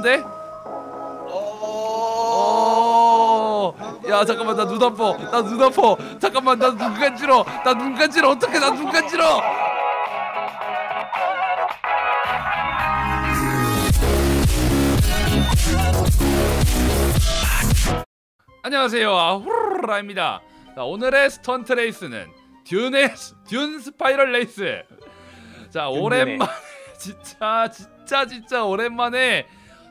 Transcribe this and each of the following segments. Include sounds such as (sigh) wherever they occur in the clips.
돼? 어. 어. 야 잠깐만 나 눈 아파. 나 눈 아파. 잠깐만 나 눈 간지러. 나 눈 간지러. 어떻게 나 눈 간지러? 안녕하세요. 후라입니다. 자, 오늘의 스턴트 레이스는 듀네 듀 스파이럴 레이스. 자, 오랜만에 (laughs) 진짜 진짜 진짜 오랜만에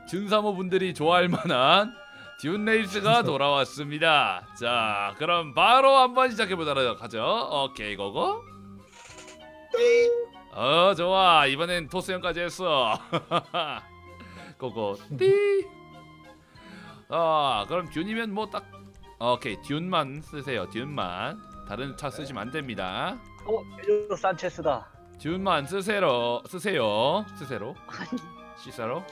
준사모 분들이 좋아할 만한 듀 레이스가 돌아왔습니다. 자, 그럼 바로 한번 시작해 보도록 하죠. 오케이, 고고. 어, 좋아. 이번엔 토스 형까지 했어. (laughs) 고고. 띠. 아, 그럼 듀이면 뭐 딱 오케이, 듀만 쓰세요. 듀만. 다른 차 쓰시면 안 됩니다. 어, 벨로 산체스다. 듀만 쓰세요. 쓰세요. 쓰세로. 시세로.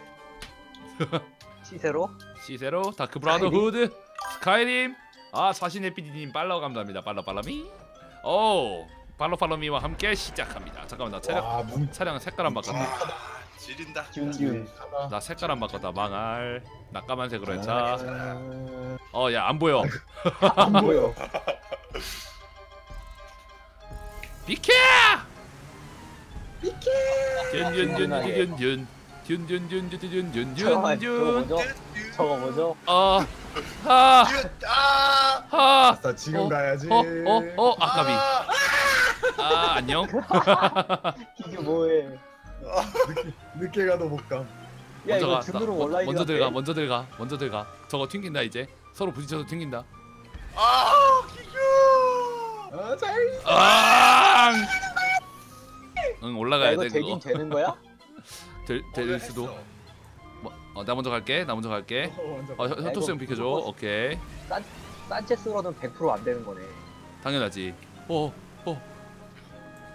시세로? 시세로? 다크 브라더후드? 스카이림? 아 사신의 PD님 팔로우 감사합니다. 팔로 팔로미? 오 팔로 팔로미와 함께 시작합니다. 잠깐만 나 차량 와, 뭉 차량 색깔 안 바꿨다 아, 지린다. 나 색깔 안 바꿨다 망할. 나 까만색으로 했자. 아, 어야 안 보여. (laughs) 안 보여. 비켜! 비켜! 균균균균균 슌슌슌슌슌슌슌 저거 뭐죠? 아, 아, 아, 아, 나 지금 어, 가야지. 어, 어, 어, 아까비. 아, 안녕. (laughs) 이게 뭐해? 늦게, 늦게 가도 못 감. 야, 먼저 가. 나, 먼저, 먼저 들어가. 네? 먼저 들어가. 먼저 들어가. 저거 튕긴다 이제. 서로 부딪혀서 튕긴다. 아, 기교. 아, 잘. 아. 응 올라가야 야, 이거 돼. 되긴 그거. 되는 거야? 될, 될 수도. 뭐, 어, 나 먼저 갈게 나 먼저 갈게. 어, 어 현- 현토스 형 비켜줘. 오케이. 산, 산체스로는 100%안 되는 거네. 당연하지. 어, 어.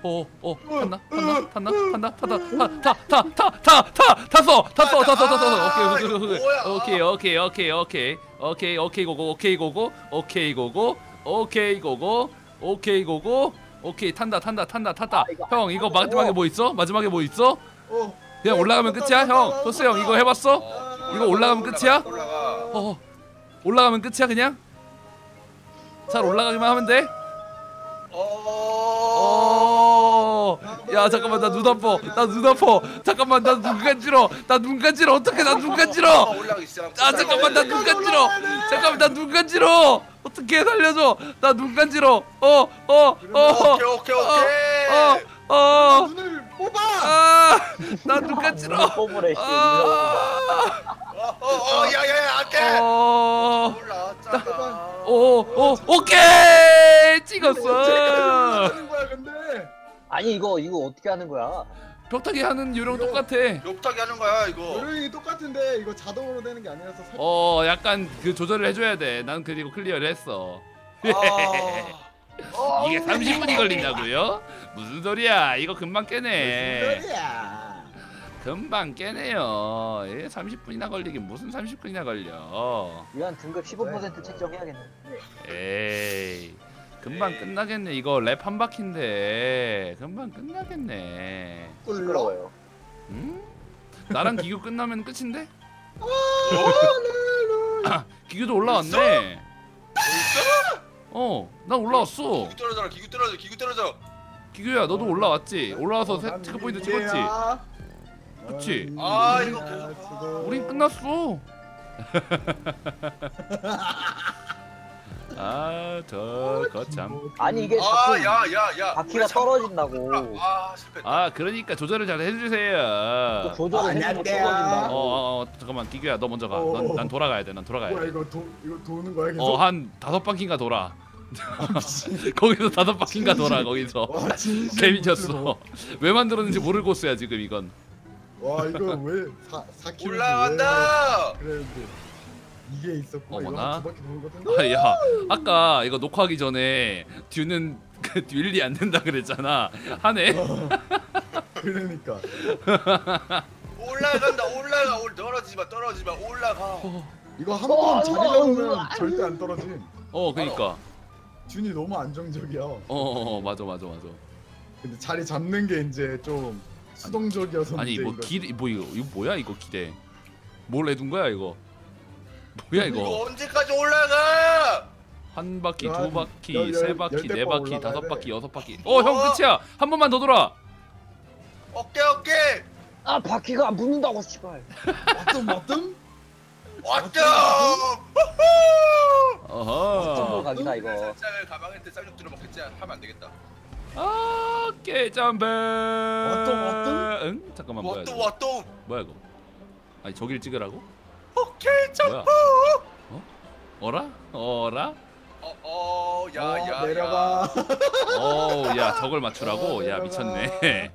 오오오오 탔나? 탔나? 탔나? 탔나? 타타타타타타 탔어! 탔어 탔어 탔어 오케이 오케이, 오케이 오케이 오케이 오케이 오케이. 오케이 고고 오케이 고고 오케이 고고 오케이 고고 오케이 고고. 오케이 탄다 탄다 탄다 탔다. 형 이거 마지막에 뭐 있어? 마지막에 뭐 있어 그냥 올라가면 끝이야, 형. 토스 형 이거 해봤어? 이거 올라가면 끝이야? 올라가. 어, 올라가면 끝이야 그냥? 잘 올라가기만 하면 돼? 어. 어. 야 잠깐만 나 눈 아파. 나 눈 아파. 잠깐만 나 눈 간지러. 나 눈 간지러. 어떻게 나 눈 간지러? 시작. 아 잠깐만 나 눈 간지러. 잠깐만 나 눈 간지러. 어떻게 살려줘? 나 눈 간지러. 어, 어, 어, 오케이 오케이 오케이. 어, 어. 뽑아. 아, 나눈 간지러. 눈을 뽑으래 아, 어어 야야야 안돼. 어, 올라왔잖아. 오, 오, 오케이 찍었어. 하는 거야, 근데. 아니 이거 이거 어떻게 하는 거야? 벽타기 하는 요령 똑같아. 욕타기 하는 거야 이거. 요령이 똑같은데 이거 자동으로 되는 게 아니라서 살- 어, 약간 그 조절을 해줘야 돼. 난 그리고 클리어를 했어. 아. (laughs) 이게 30분이 걸린다고요? 무슨 소리야? 이거 금방 깨네. 무슨 소리야. 금방 깨네요. 예, 30분이나 걸리긴 무슨 30분이나 걸려. 이건 등급 15% 책정해야겠네. 에이, 금방 끝나겠네. 이거 랩 한 바퀴인데 금방 끝나겠네. 시끄러워요. 응? 나랑 기교 끝나면 끝인데? 기교도 올라왔네. 어, 난 올라왔어. 기구 떨어져라 기구 떨어져 기구 떨어져. 기교야, 너도 올라왔지? 올라와서 세- 난 체크포인트 찍었지? 그치? 아, 이게야, 이거 계속- 지금. 우린 끝났어. (laughs) 아, 저 거참. 아니 이게 자꾸 아야야야. 바퀴가 떨어진다고. 아 실패. 아, 그러니까 조절을 잘 해주세요. 또 조절을 해주면. 어, 떨어진다. 어, 어, 잠깐만, 기교야, 너 먼저 가. 넌, 난 돌아가야 돼. 난 돌아가야 뭐야 돼. 이거 도 이거 도는 거야 계속? 어, 한 다섯 바퀴인가 돌아. (laughs) 거기서 다섯 바퀴인가 돌아. 거기서. 와 진심 개미쳤어. 왜 만들었는지 모르고 써야 지금 이건. 와 이거 왜사 사키 올라간다. 그랬는데 이게 있었고 이거 어머나. 한두 바퀴 도는 거던데? 아, 야, 아까 이거 녹화하기 전에 듀는 (laughs) 그 듀일리 안 된다 그랬잖아. 하네. (laughs) 그러니까 올라간다 올라가 올 떨어지지 마 떨어지지 마 올라가. 이거 한 어, 번 자리 어, 잡으면 어, 절대 안 떨어짐. 어, 그니까. 준이 너무 안정적이야. 어, 어, 어, 맞아, 맞아, 맞아. 근데 자리 잡는 게 이제 좀 수동적이어서 아니 문제인 뭐 거지. 길, 뭐 이거 이거 뭐야 이거 기대. 뭘 해둔 거야 이거? 뭐야 이거 이거? 언제까지 올라가? 한 바퀴, 야, 두 바퀴, 열- 열- 세 바퀴, 네번 바퀴, 올라가야 다섯 돼. 바퀴, 여섯 바퀴. 어 형 끝이야. 한 번만 더 돌아. 오케이 오케이. 아 바퀴가 안 붙는다고 씨발. 맞뜸 맞뜸? 왔다. 좀 어허. 각이다 이거. 살짝을 가방한테 쌀육 들어 먹겠지 하면 안 되겠다. 아 깨점배. 왔다, 왔다? 응? 잠깐만 뭐야? 왔다? 왔다. 뭐야 이거? 아니 저길 찍으라고? 오케이 점. 뭐야? 어? 어라? 어라? 어어 어, 야야 내려가. 어우 야 저걸 맞추라고? 어, 야 내려가. 미쳤네.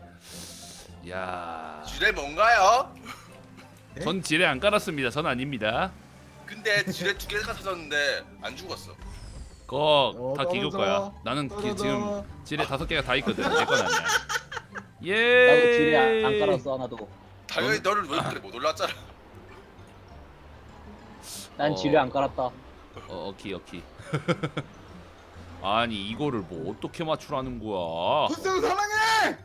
(laughs) 야. 지뢰 뭔가요? 네? 전 지뢰 안 깔았습니다. 전 아닙니다. 근데 지뢰 두 개가 터졌는데 안 죽었어. 그거 어, 떨어져. 거야. 나는 기. 지금 지뢰 다섯 개가 다 있거든. 내건 아니야. (laughs) 예. 나도 지뢰 안- 안 깔았어 하나도. 당연히 너를 왜 그래 못 올랐잖아. 난 어. 지뢰 안 깔았다. 어, 오케이 오케이. (laughs) 아니 이거를 뭐 어떻게 맞추라는 거야? 훈수 사랑해.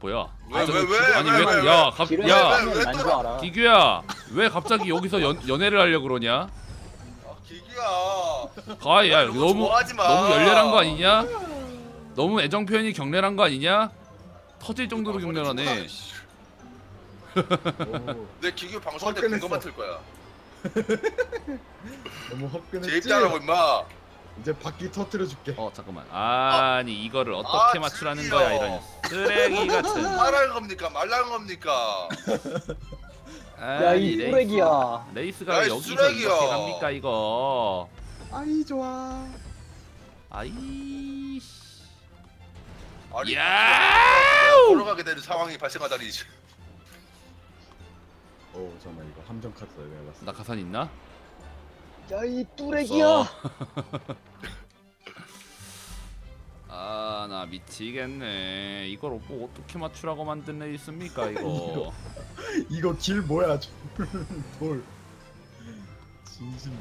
뭐야? 왜, 아, 왜, 왜, 아니 왜, 왜? 야, 갑, 야. 기규야, 왜 갑자기 여기서 연, 연애를 하려 그러냐? 아 기기야. 가, 야, 너무 너무 좋아하지 마. 너무 열렬한 거 아니냐? 너무 애정 표현이 격렬한 거 아니냐? 터질 정도로 아, 격렬하네. 오, 내 기기 방송할 때. 그거만 틀 거야. (laughs) 너무 화끈했지. 재입자라고 임마. 이제 바퀴 터트려 줄게. 어 잠깐만. 아니 이거를 어떻게 아, 맞추라는 드디어. 거야 이런 쓰레기 같은. 말하는 겁니까 말라는 겁니까? 야 아니, 이 레이스- 쓰레기야. 레이스가 야, 이 여기서 쓰레기야. 이렇게 갑니까 이거? 아이 좋아. 아이. 씨. 아니 야우! 걸어가게 되는 상황이 발생하다니. 오 잠깐 이거 함정 카드 내가 봤어. 나 가산 있나? 야이 뚜레기야. (laughs) 아, 나 미치겠네. 이걸 뭐 어떻게 맞추라고 만든 레이스입니까, (laughs) 이거? 이거 길 뭐야? (laughs) 돌. 진심.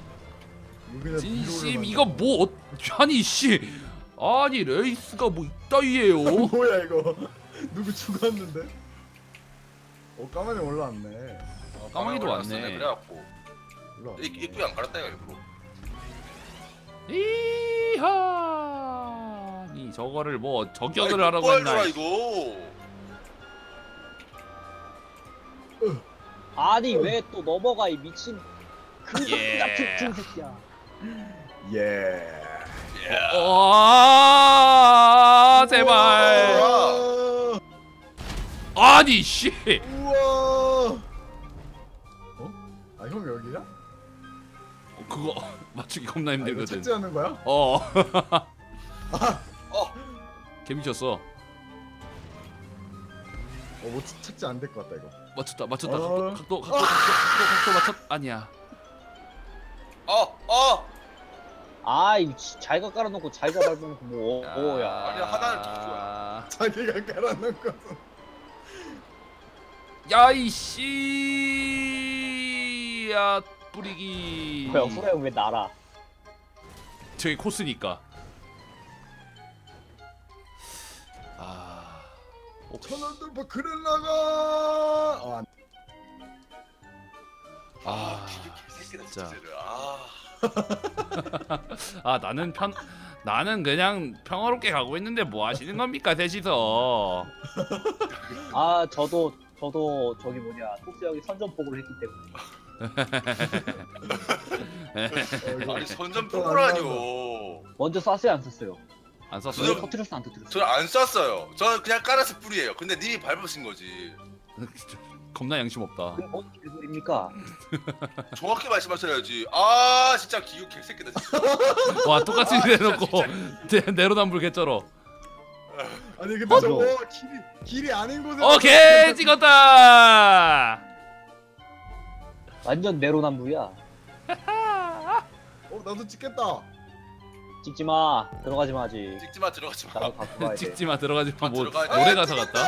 진심 이거. 뭐 어, 아니 씨. 아니 레이스가 뭐 이따위예요? (laughs) 뭐야 이거? 누구 죽었는데? 어 까만이 올라왔네. 까마귀도 아, 왔네. 그래갖고 올라왔네. 이- 입구에 안 갈았다 이거 일부러. 이하. 아니 저거를 뭐 저격을 아니, 하라고 뭐 했나? 이거. 아니 왜 또 넘어가 이 미친 그 예. 같은 새끼야. 예. 와 제발. 우와. 아니 씨. 우와. 어? 아형 여기야? 그거 (laughs) 맞추기 겁나 아, 힘들거든. 착지하는 거야? 어. (laughs) 어. 개미쳤어. 어뭐 착지 안 될 것 같다 이거. 맞췄다. 맞췄다. 어. 각도 각도 각도 각도 각도 맞췄 아니야. 어 어. 아이 자기가 깔아놓고 자기가 밟아놓고 뭐 뭐야. 아니야, 하나를 더 줘야. 자기가 깔아놓고. 야이 씨. 야 뿌리기. 뭐야 후라 형왜 날아? 저기 코스니까. 아. 천원 돌파 그래 나가. 어, 안- 아. 기계 개새끼다 진짜. 아. (laughs) 아 나는 편 나는 그냥 평화롭게 가고 있는데 뭐 하시는 겁니까 셋이서 아 저도 저도 저기 뭐냐 토스 형이 선전포고를 했기 때문에 어, (laughs) 아니 선전 또 포고라뇨. 먼저 쐈어요 안 쐈어요? 안 저는 썼어요? 터트렸어 안 터트렸어? 저는 안 쐈어요. 저는 그냥 깔았을 뿐이에요. 근데 님이 밟으신 거지. (laughs) 겁나 양심 없다 그럼 어떻게 소리입니까? 정확히 말씀하셔야지. 아 진짜 기육 개새끼다 진짜. (laughs) 와 똑같이 아, 진짜, 내놓고 (laughs) 내- 내로남불 개쩔어 아니 근데 맞아. 저거 길이 길이 아닌 곳에. 오케이 찍었다 완전 내로남불이야. (laughs) 어 나도 찍겠다. 찍지 마. 들어가지 마지. 찍지 마 들어가지 마. 나도 갖고 가야 돼. 찍지마 들어가지마 아, 뭐 들어가야 돼. 노래 아, 가사 같다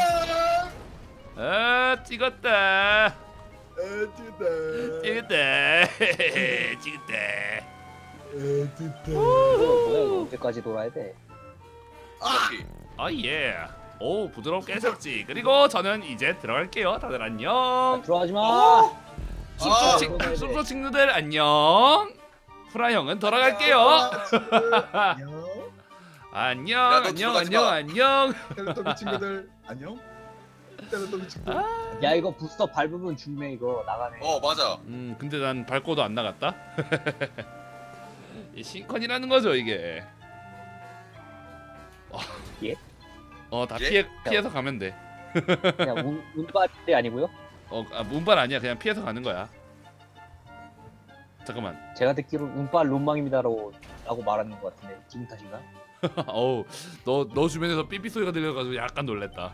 아 찍었다 에 찍다. 찍었다 찍었다 (laughs) 찍다. 이거 뭐야 이거 언제까지 돌아야 돼? 아예 오 부드럽게 해석지 그리고 저는 이제 들어갈게요 다들 안녕 들어가지 마. 아, 숲속 친 숲속 친구들 안녕. 프라 형은 돌아갈게요. 안녕. (laughs) 안녕 안녕 안녕 마. 안녕. 친구들 안녕. 친구. 야 이거 부스터 밟으면 죽네 이거 나가네. 어 맞아. 음 근데 난 밟고도 안 나갔다. (laughs) 이 신컨이라는 거죠 이게. 예? 어다 예? 피해 피해서 가면 돼. 그냥 운 운빨이 아니고요. 어 아, 문발 아니야 그냥 피해서 가는 거야. 잠깐만. 제가 듣기로 운빨 론망입니다라고 라고 말하는 것 같은데 기분 탓인가? (laughs) 어우 너 너 주변에서 삐삐 소리가 들려가지고 약간 놀랬다.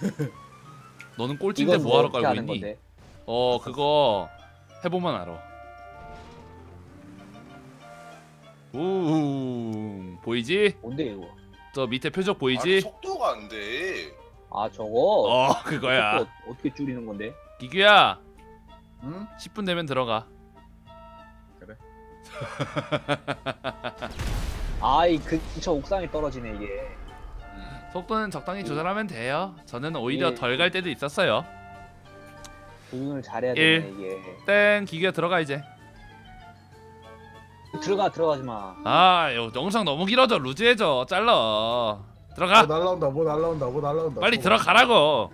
(laughs) 너는 꼴찌인데 이건 뭐하러 어떻게 깔고 있니? 건데? 어 그거 해보면 알아. 우 보이지? 뭔데 이거? 저 밑에 표적 아니, 보이지? 속도가 안 돼. 아 저거. 어 그거야. 어떻게 줄이는 건데? 기규야 응? 10분 되면 들어가. (laughs) 아이 근처 옥상에 떨어지네 이게. 속도는 적당히 조절하면 돼요. 저는 오히려 예. 덜갈 때도 있었어요. 조준을 잘해야 일. 되네 이게. 땡 기규야 들어가 이제. 들어가 들어가지 마. 아 요, 영상 너무 길어져 루즈해져 잘라. 들어가 뭐 날라온다. 뭐 날라온다. 뭐 날라온다. 빨리 저거. 들어가라고.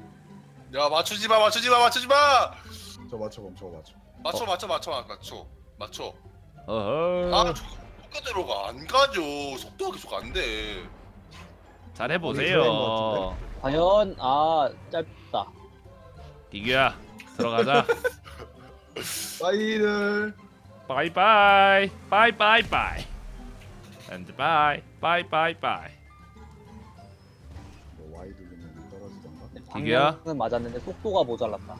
야 맞추지 마 맞추지 마 맞추지 마. 저 맞춰 봐. 저 맞춰. 맞춰 맞춰 맞춰 맞춰 맞춰. 어허. 아 들어가 안 가죠. 속도가 계속 안 돼. 잘 어디 들어간 해보세요. 것 과연 아 짧다. 기규야 들어가자. (laughs) 빠이들. 바이바이 바이바이바이 and 바이 바이바이바이 뭐 와이 누르면 떨어지던가. 이게야? 방향은 맞았는데 속도가 모자랐다.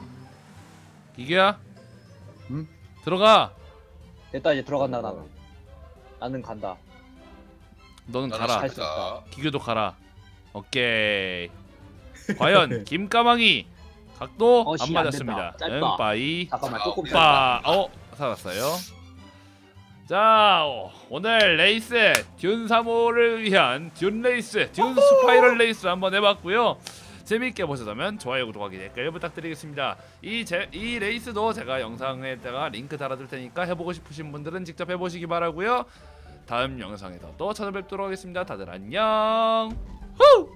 기규야 응? 들어가 됐다 이제 들어간다 나는. 나는 간다. 너는 가라 수 기규도 가라 오케이 과연 (laughs) 김까망이 각도 어, 안 맞았습니다 된다. 짧다. 응 바이 잠깐만 자, 조금 우리 짧다. 빠, 어 살았어요. 자 어, 오늘 레이스 듄 3호를 위한 듄 레이스, 듄 스파이럴 레이스 한번 해봤고요. 재밌게 보셨다면 좋아요, 구독하기, 댓글 부탁드리겠습니다. 이, 제, 이 레이스도 제가 영상에다가 링크 달아둘 테니까 해보고 싶으신 분들은 직접 해보시기 바라고요. 다음 영상에서 또 찾아뵙도록 하겠습니다. 다들 안녕. 후!